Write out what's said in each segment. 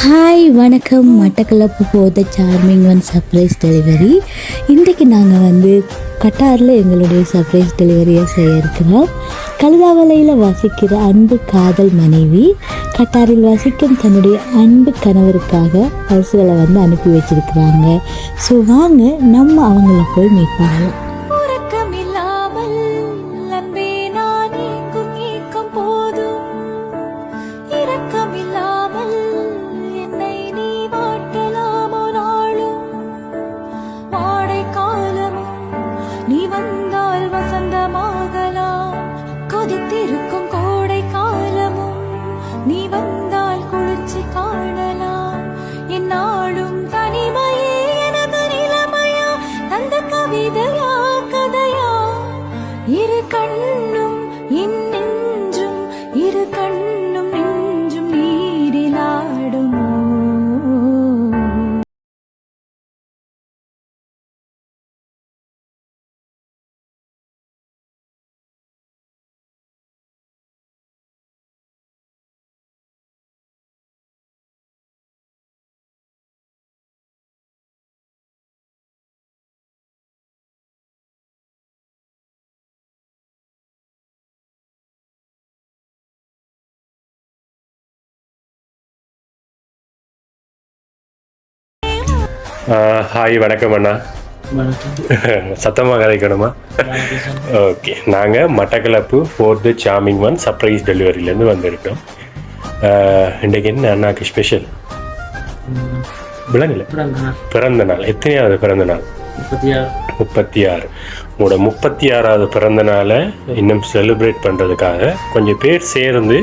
Hi வணக்கம். மட்டக்களப்பு போத charming one surprise delivery இன்றைக்கு நாங்கள் வந்து கட்டாரில் எங்களுடைய சர்ப்ரைஸ் டெலிவரியை செய்ய இருக்கிறோம் கழுதாவலையில் வசிக்கிற அன்பு காதல் மனைவி கட்டாரில் வசிக்கும் தன்னுடைய அன்பு கணவருக்காக பரிசுகளை வந்து அனுப்பி வச்சிருக்கிறாங்க. ஸோ வாங்க நம்ம அவங்கள போய் மீட் பண்ணலாம். ஹாய் வணக்கம் அண்ணா. சத்தமாக கதைக்கணுமா? ஓகே. நாங்கள் Batticaloa fourth charming one surprise டெலிவரியிலேருந்து வந்திருக்கோம். இன்றைக்கு என்ன அண்ணாக்கு ஸ்பெஷல் விலங்குல பிறந்த நாள். எத்தனையாவது பிறந்த நாள்? முப்பத்தி ஆறு உங்களோட முப்பத்தி ஆறாவது பிறந்த நாளை இன்னும் செலிப்ரேட் பண்ணுறதுக்காக கொஞ்சம் பேர் சேர்ந்து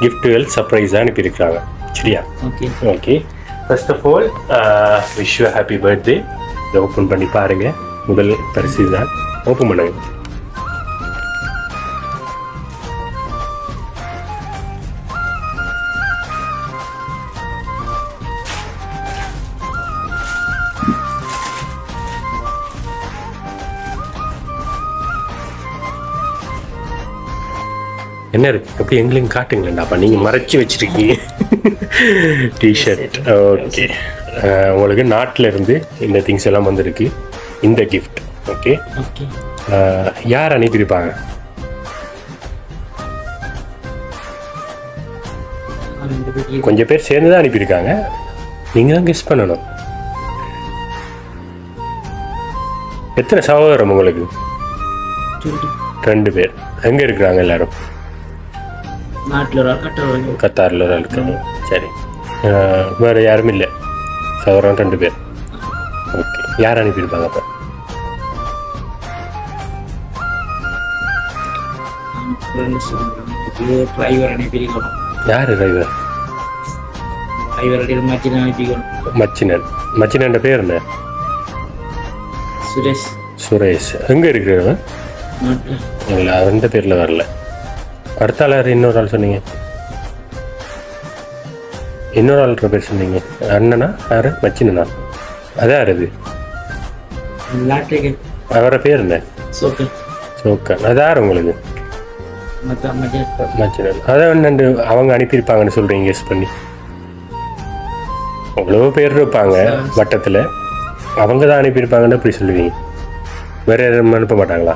கிஃப்ட்டுகள் சர்ப்ரைஸாக அனுப்பியிருக்கிறாங்க. சரியா? Okay. Okay. First of all wish happy birthday இதை ஓப்பன் பண்ணி பாருங்கள் முதல் பரிசு தான் ஓப்பன் பண்ணுங்கள் என்ன இருக்கு? அப்படி எங்களையும் காட்டுங்களேன்டாப்பா நீங்க மறைச்சு வச்சிருக்கீங்க. டிஷர்ட் ஓகே உங்களுக்கு நாட்டில் இருந்து இந்த திங்ஸ் எல்லாம் வந்திருக்கு. இந்த கிஃப்ட் ஓகே யார் அனுப்பியிருப்பாங்க கொஞ்சம் பேர் சேர்ந்து தான் அனுப்பியிருக்காங்க நீங்கள் தான் கெஸ் பண்ணணும். எத்தனை சகோதரம் உங்களுக்கு? ரெண்டு பேர். எங்கே இருக்கிறாங்க எல்லாரும்? நாட்டில் ஒரு ஆள் கட்ட ஒரு கத்தாரில் ஒரு ஆள் இருக்காங்க சரி வேறு யாரும் இல்லை சகோதரன் ரெண்டு பேர் ஓகே யார் அனுப்பியிருப்பாங்க அப்போ டிரைவர் அனுப்பியிருக்கணும் யார் டிரைவர் டிரைவர் மச்சின அனுப்பிக்கணும் மச்சினன் மச்சினன் பேர் என்ன சுரேஷ் சுரேஷ் எங்கே இருக்கிறவன் இல்லை பேரில் வரல அடுத்த ஆள் யார்? இன்னொரு ஆள் சொன்னீங்க. இன்னொரு ஆள்கிட்ட பேர் சொன்னீங்க. அண்ணனா? யார்? மச்சினனா? அதான் யார் அது லாட்ரிக்கு அவரை பேர் என்ன? சோக்கு சோக்கன் அது யார் உங்களுக்கு? மச்சினன். அதான் ரெண்டு அவங்க அனுப்பியிருப்பாங்கன்னு சொல்கிறீங்க கெஸ் பண்ணி. அவ்வளோ பேர் இருப்பாங்க வட்டத்தில். அவங்க தான் அனுப்பியிருப்பாங்கன்னு அப்படி சொல்லுவீங்க. வேற யாரும் அனுப்ப மாட்டாங்களா?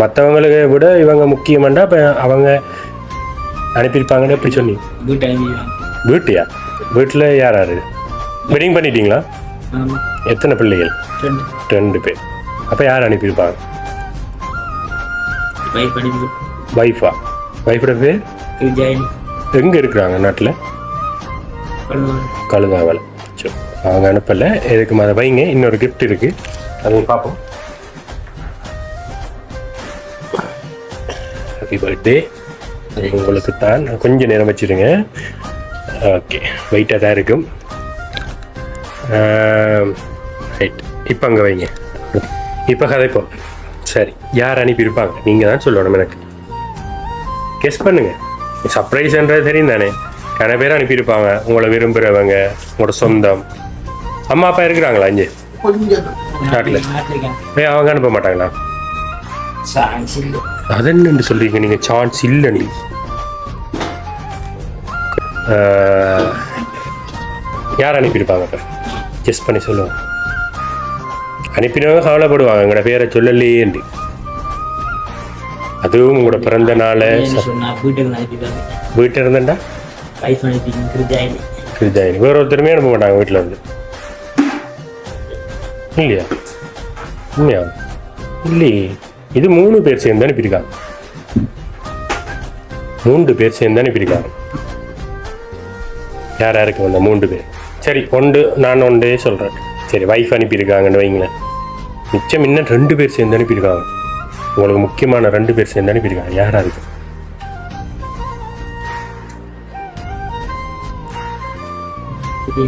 மற்றவங்களுக்கு விட இவங்க முக்கியமாண்டா இப்போ அவங்க அனுப்பியிருப்பாங்கன்னு எப்படி அனுப்பிடுவாங்க வீட்டையா? வீட்டில் யார் யார்? வெட்டிங் பண்ணிட்டீங்களா? எத்தனை பிள்ளைகள்? ரெண்டு. பேர். அப்போ யார் அனுப்பியிருப்பாங்க? ஒய்ஃபா ஒய்ஃபோட பேர்? எங்கே இருக்கிறாங்க நாட்டில்? கழுதாவல். சரி அவங்க அனுப்பலை. எதுக்கு அதை வைங்க இன்னொரு கிஃப்ட் இருக்கு. அதையும் பார்ப்போம். ஹாப்பி பர்த்டே உங்களுக்கு தான் கொஞ்சம் நேரம் வச்சிருங்க. ஓகே வெயிட்டாக தான் இருக்கும். ரைட் இப்போ அங்கே வைங்க. இப்போ கதைப்போம் சரி யார் அனுப்பியிருப்பாங்க? நீங்கள் தான் சொல்லணும் எனக்கு. கெஸ் பண்ணுங்க. சர்ப்ரைஸ்ன்றது தெரியும் தானே? நிறைய பேர் அனுப்பியிருப்பாங்க. உங்களை விரும்புகிறவங்க உங்களோட சொந்தம். அம்மா அப்பா இருக்கிறாங்களா இங்கே? நாட்டில். அவங்க அனுப்ப மாட்டாங்களா? சான்ஸ் இல்லை. அது என்னன்னு சொல்றீங்க நீங்கள் சான்ஸ் இல்லைன்னு ஆஹ், யார் அனுப்பியிருப்பாங்க கெஸ் பண்ணி சொல்லுவாங்க அனுப்பினவங்க கவலைப்படுவாங்க. எங்களோட பேரை சொல்லலையேண்டு அதுவும் உங்களோட பிறந்த நாளை வீட்டில் இருந்தேன்டா கிருஜாயினி வேற ஒருத்தருமே அனுப்ப மாட்டாங்க வீட்டில் இருந்து. இல்லையா? இல்லையா? இல்லையே. இது மூணு பேர் சேர்ந்து அனுப்பியிருக்காங்க மூன்று பேர் சேர்ந்து அனுப்பியிருக்காங்க யார் யாருக்கு வந்த மூன்று பேர். சரி ஒன்று நான் ஒன்றே சொல்கிறேன் சரி ஒய்ஃப் அனுப்பியிருக்காங்கன்னு வைங்களேன். மிச்சம் இன்னும் ரெண்டு பேர் சேர்ந்து அனுப்பியிருக்காங்க உங்களுக்கு முக்கியமான ரெண்டு பேர் சேர்ந்து அனுப்பியிருக்காங்க யாராக இருக்கு இது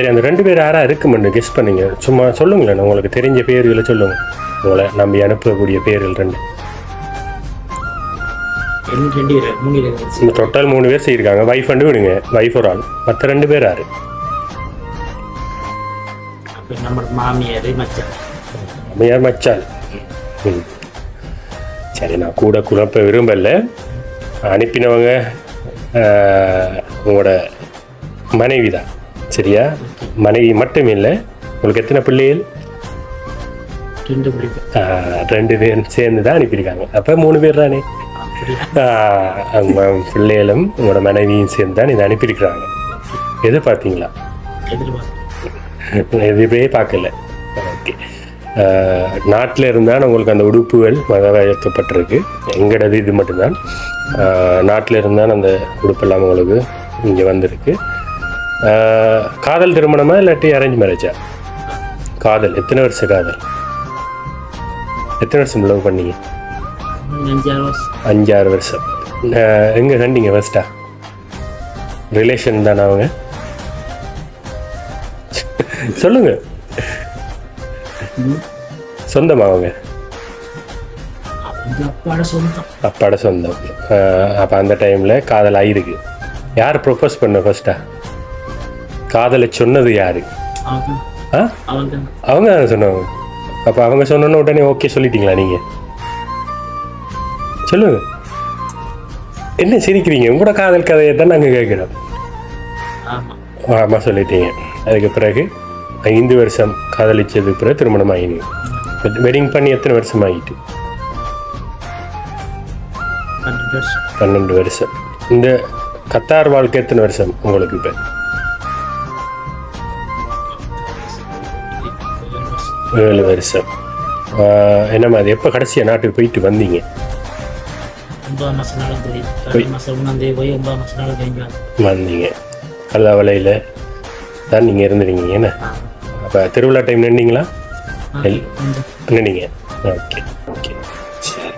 சரி அந்த ரெண்டு பேர் யாரா இருக்குமென்னு கெஸ் பண்ணுங்க. சும்மா சொல்லுங்களேன் உங்களுக்கு தெரிஞ்ச பேர்களை சொல்லுங்க. உங்களை நம்பி அனுப்பக்கூடிய பேர்கள் ரெண்டு. ரெண்டு ரெண்டு டோட்டல் மூணு பேர். செய்யிருக்காங்க வைஃப் அண்டு விடுங்க. வைஃப் ஒரு ஆள். மற்ற ரெண்டு பேர் யாரு? மாமியார் மச்சான். சரி நான் கூட குழப்ப விரும்பல. அனுப்பினவங்க உங்களோட மனைவி தான் சரியா? மனைவி மட்டும் இல்லை உங்களுக்கு எத்தனை பிள்ளைகள்? ரெண்டு ரெண்டு பேரும் சேர்ந்து தான் அனுப்பியிருக்காங்க. அப்போ மூணு பேர் தானே? அவங்க பிள்ளைகளும் உங்களோட மனைவியும் சேர்ந்து தான் இதை அனுப்பியிருக்கிறாங்க. எது பார்த்தீங்களா? எதிர்பார்க்க எதுவே பார்க்கல. ஓகே. நாட்டில் இருந்தால் உங்களுக்கு அந்த உடுப்புகள் மதவயக்கப்பட்டிருக்கு எங்களது இது மட்டும்தான். நாட்டில் இருந்தால் அந்த உடுப்பெல்லாம் உங்களுக்கு இங்கே வந்திருக்கு. காதல் திருமணமா இல்லாட்டி அரேஞ்ச் மேரேஜா காதல். எத்தனை வருஷம் காதல்? எத்தனை வருஷம் லவ் பண்ணீங்க? அஞ்சாறு வருஷம். எங்க கண்டீங்க ஃபர்ஸ்டா ரிலேஷன் தானே அவங்க? சொல்லுங்க. சொந்தமா அவங்க? அப்பாட சொந்தம். அப்போ அந்த டைமில் காதல் ஆயிருக்கு. யார் ப்ரொப்போஸ் பண்ண ஃபர்ஸ்டா காதலை சொன்னது யாரு? அவங்க. தானே சொன்னவங்க. அப்போ அவங்க சொன்னோன்னு உடனே ஓகே சொல்லிட்டீங்களா நீங்கள் சொல்லுங்க. என்ன சிரிக்கிறீங்க? உங்களோட காதல் கதையை தான் நாங்கள் கேட்குறோம். ஆமாம் சொல்லிட்டீங்க. அதுக்கு பிறகு ஐந்து வருஷம் காதலிச்சதுக்கு பிறகு திருமணம் ஆகினீங்க வெட்டிங் பண்ணி எத்தனை வருஷம் ஆகிட்டு? பன்னெண்டு வருஷம். இந்த கத்தார் வாழ்க்கை எத்தனை வருஷம் உங்களுக்கு இப்போ? ஏழு வருஷம் என்ன மாதிரி எப்போ கடைசியாக நாட்டுக்கு போயிட்டு வந்தீங்க? ஒன்பதாம் மாதம் நாளும் போய் ரெண்டு மாதம் ஒன்றாந்தேதி போய் ஒன்பதாம் மாதம் நாளும் திரும்பி வந்தேன் வந்தீங்க கல்லாவளையில் தான் நீங்கள் இருந்துருக்கீங்க என்ன? அப்போ திருவிழா டைம் நின்றீங்களா நின்றீங்க ஓகே ஓகே. சரி.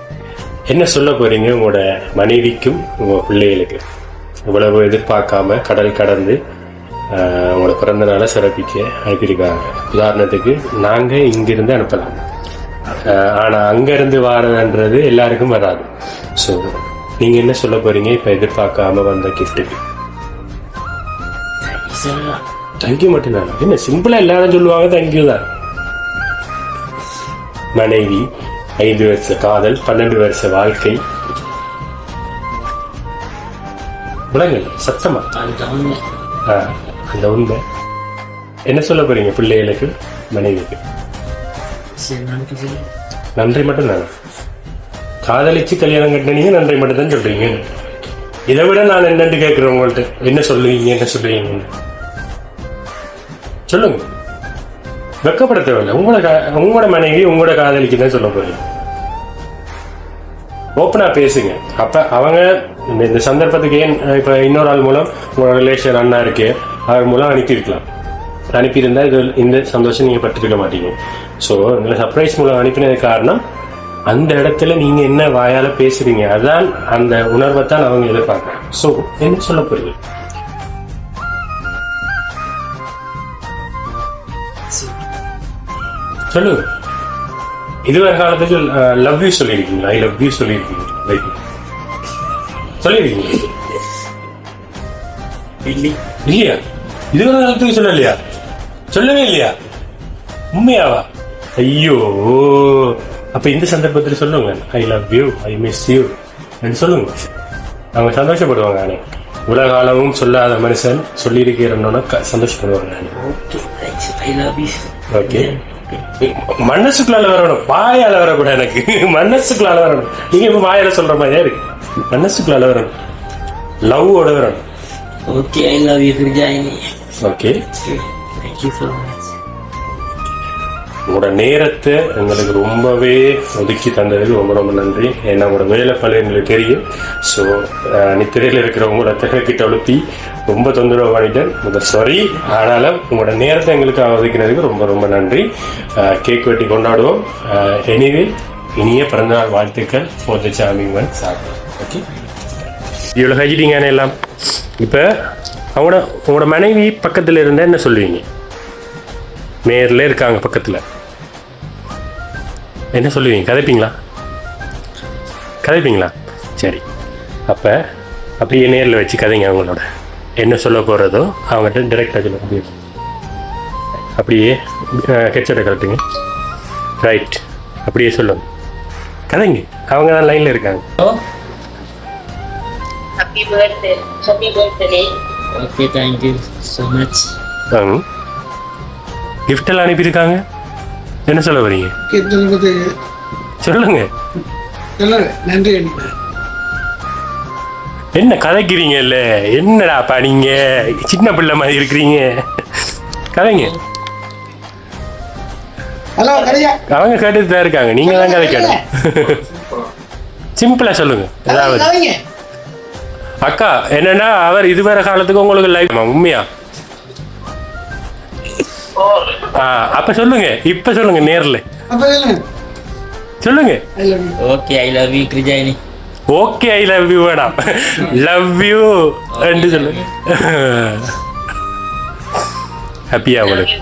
என்ன சொல்ல போகிறீங்க உங்களோட மனைவிக்கும் உங்கள் பிள்ளைகளுக்கு இவ்வளவு எதிர்பார்க்காம கடல் கடந்து உங்களோட பிறந்த நாளை சிறப்பிக்க அனுப்பியிருக்காங்க உதாரணத்துக்கு நாங்கள் இங்கிருந்து அனுப்பலாம். ஆஹ், ஆனா அங்கேருந்து வாரதுன்றது எல்லாருக்கும் வராது. ஸோ நீங்கள் என்ன சொல்ல போகிறீங்க இப்போ எதிர்பார்க்காம வந்த கிஃப்ட்டுக்கு தேங்க்யூ மட்டும்தான் என்ன சிம்பிளா எல்லாரும் சொல்லுவாங்க தேங்க்யூ தான். மனைவி ஐந்து வருஷ காதல் பன்னெண்டு வருஷ வாழ்க்கை. விளங்கல சத்தமா? அந்த உண்மை. என்ன சொல்ல போறீங்க பிள்ளைகளுக்கு மனைவிக்கு? நன்றி மட்டும் தானே? காதலிச்சு கல்யாணம் கட்டினீங்க நன்றி மட்டும் தான் சொல்றீங்க. இதை விட நான் என்னன்னு கேட்குறேன் உங்கள்ட்ட என்ன சொல்லுவீங்க என்ன சொல்லுவீங்க சொல்லுங்க. வெக்கப்பட தேவையில்லை உங்களோட கா- உங்களோட மனைவி உங்களோட காதலிக்கு தான் சொல்ல போறீங்க ஓப்பனா பேசுங்க. அப்ப அவங்க இந்த- சந்தர்ப்பத்துக்கு ஏன் இப்போ இப்ப இன்னொரு ஆள் மூலம் உங்களோட ரிலேஷன் அண்ணா இருக்கு. அவர் மூலம் அனுப்பியிருக்கலாம். அனுப்பியிருந்தா இது இந்த சந்தோஷம் நீங்க பட்டிருக்க மாட்டீங்க. ஸோ உங்களை சர்ப்ரைஸ் மூலம் அனுப்பினது காரணம் அந்த இடத்துல நீங்க என்ன வாயால பேசுறீங்க அதான் அந்த உணர்வை தான் அவங்க எதிர்பார்க்கறாங்க. ஸோ என்ன சொல்ல போறீங்க? சொல்லுங்க இதுவரை காலத்துக்கு லவ் யூ சொல்லியிருக்கீங்களா? ஐ லவ் யூ சொல்லியிருக்கீங்க லைக் சொல்லியிருக்கீங்க இல்லை இல்லையா? இதுவரை காலத்துக்கு சொல்லலையா? சொல்லவே இல்லையா? உண்மையாவா? ஐயோ. அப்ப இந்த சந்தர்ப்பத்தில் சொல்லுங்க. I love you I miss you சொல்லுங்க. அவங்க சந்தோஷப்படுவாங்க நானே. இவ்வளவு காலமும் சொல்லாத மனுஷன் சொல்லியிருக்கிறோன்னா சந்தோஷப்படுவாங்க நானே. ஓகே லவ் மனசுக்குள்ளால வரணும். வாயால வரக்கூடாது எனக்கு. மனசுக்குள்ளால வரணும். நீங்க இப்ப வாயால சொல்ற மாதிரியா இருக்கு? மனசுக்குள்ளால வரணும். லவ்வோட வரணும். Okay I love you okay உங்களோட நேரத்தை எங்களுக்கு ரொம்பவே ஒதுக்கி தந்ததுக்கு ரொம்ப ரொம்ப நன்றி. ஏன்னா உங்களோட வேலை பல எங்களுக்கு தெரியும். ஸோ நித்திரையில் இருக்கிறவங்களோட திரைக்கிட்ட ஒழுப்பி ரொம்ப தொந்தரவு பண்ணிட்டேன். முதல் சாரி ஆனாலும் உங்களோட நேரத்தை எங்களுக்கு ஒதுக்கினதுக்கு ரொம்ப ரொம்ப நன்றி. கேக் வெட்டி கொண்டாடுவோம். எனிவே இனிய பிறந்தநாள் வாழ்த்துக்கள். போத்த சாமிவன் சாப்பிடும் ஓகே இவ்வளோ கழிட்டீங்கன்னு எல்லாம். இப்போ அவங்களோட உங்களோட மனைவி பக்கத்தில் இருந்தால் என்ன சொல்லுவீங்க? நேரில் இருக்காங்க பக்கத்தில். என்ன சொல்லுவீங்க? கதைப்பீங்களா? கதைப்பீங்களா? சரி. அப்போ அப்படியே நேரில் வச்சு கதைங்க அவங்களோட. என்ன சொல்ல போகிறதோ அவங்ககிட்ட டிரெக்டாக சொல்ல அப்படியே. அப்படியே ஹெட்செட்டை கலட்டுங்க ரைட் அப்படியே சொல்லுங்க. கதைங்க. அவங்க தான் லைனில் இருக்காங்க. Happy birthday happy birthday okay thank you so much gift எல்லாம் அனுப்பியிருக்காங்க. என்ன சொல்ல வரீங்க சொல்லுங்க. நன்றி என்ன கதைக்கிறீங்கல்ல என்னடாப்பா நீங்க? சின்ன பிள்ளை மாதிரி இருக்கிறீங்க. கதைங்க. அவங்க கேட்டுட்டு தான் இருக்காங்க. நீங்க தான் கதைக்கணும். சிம்பிளா சொல்லுங்க. ஏதாவது. கதைங்க. அக்கா என்னன்னா அவர் இதுவரை காலத்துக்கு உங்களுக்கு லைஃப் உண்மையா? ஆ, அப்ப சொல்லுங்க இப்ப சொல்லுங்க நேர்ல. சொல்லுங்க. சொல்லுங்க. I love you okay I love you Girijayini okay I love you வேணாம் லவ் யூ என்று சொல்லுங்க ஹாப்பியா உங்களுக்கு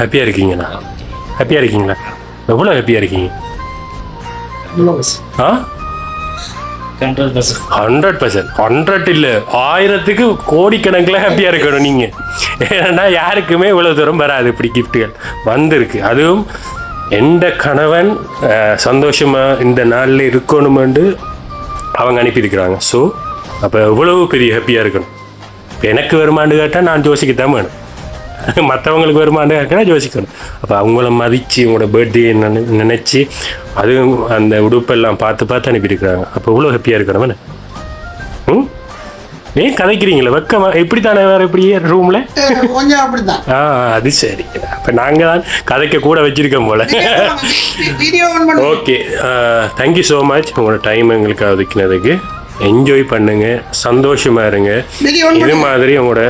ஹாப்பியா இருக்கீங்களா? ஹாப்பியா இருக்கீங்களா? எவ்வளோ ஹாப்பியா இருக்கீங்க? ஆ? ஹண்ட்ரட் பர்சன்ட் ஹண்ட்ரட் இல்லை. ஆயிரத்துக்கு கோடிக்கணக்கில் ஹாப்பியாக இருக்கணும் நீங்கள் ஏன்னா யாருக்குமே இவ்வளோ தூரம் வராது இப்படி கிஃப்ட்டுகள் வந்திருக்கு. அதுவும் எந்த கணவன் சந்தோஷமாக சந்தோஷமா இந்த நாளில் இருக்கணுமென்று அவங்க அனுப்பியிருக்கிறாங்க. ஸோ அப்போ எவ்வளவு பெரிய ஹாப்பியாக இருக்கணும். இப்போ எனக்கு வருமானு கேட்டால் நான் யோசிக்கத்தான் வேணும். மற்றவங்களுக்கு வருமானு கேட்டால் யோசிக்கணும். அப்போ அவங்கள மதித்து உங்களோட பர்த்டே நினை நினச்சி அதுவும் அந்த உடுப்பெல்லாம் பார்த்து பார்த்து அனுப்பியிருக்கிறாங்க. அப்போ இவ்வளோ ஹாப்பியாக இருக்கணும் என்ன? ம்? ஏன் கதைக்கிறீங்களே வெக்கமா? எப்படி தானே வேறு இப்படி ரூமில் கொஞ்சம் அப்படித்தான். ஆ அது சரி. அப்போ நாங்கள் தான் கதைக்க கூட வச்சிருக்கோம் போல. Okay thank you so much உங்களோட டைம் எங்களுக்கு ஒதுக்கினதுக்கு. என்ஜாய் பண்ணுங்க சந்தோஷமா இருங்க. இது மாதிரி உங்களோட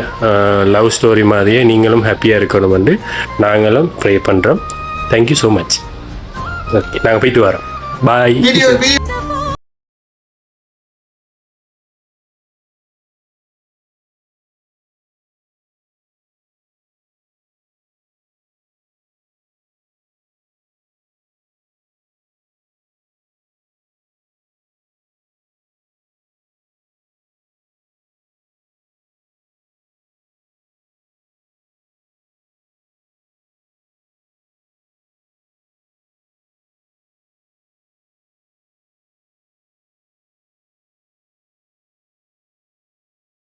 லவ் ஸ்டோரி மாதிரியே நீங்களும் ஹாப்பியாக இருக்கணும்னு நாங்களும் ப்ரே பண்ணுறோம் தேங்க்யூ ஸோ மச் ஓகே நாங்கள் போயிட்டு வரோம். பாய்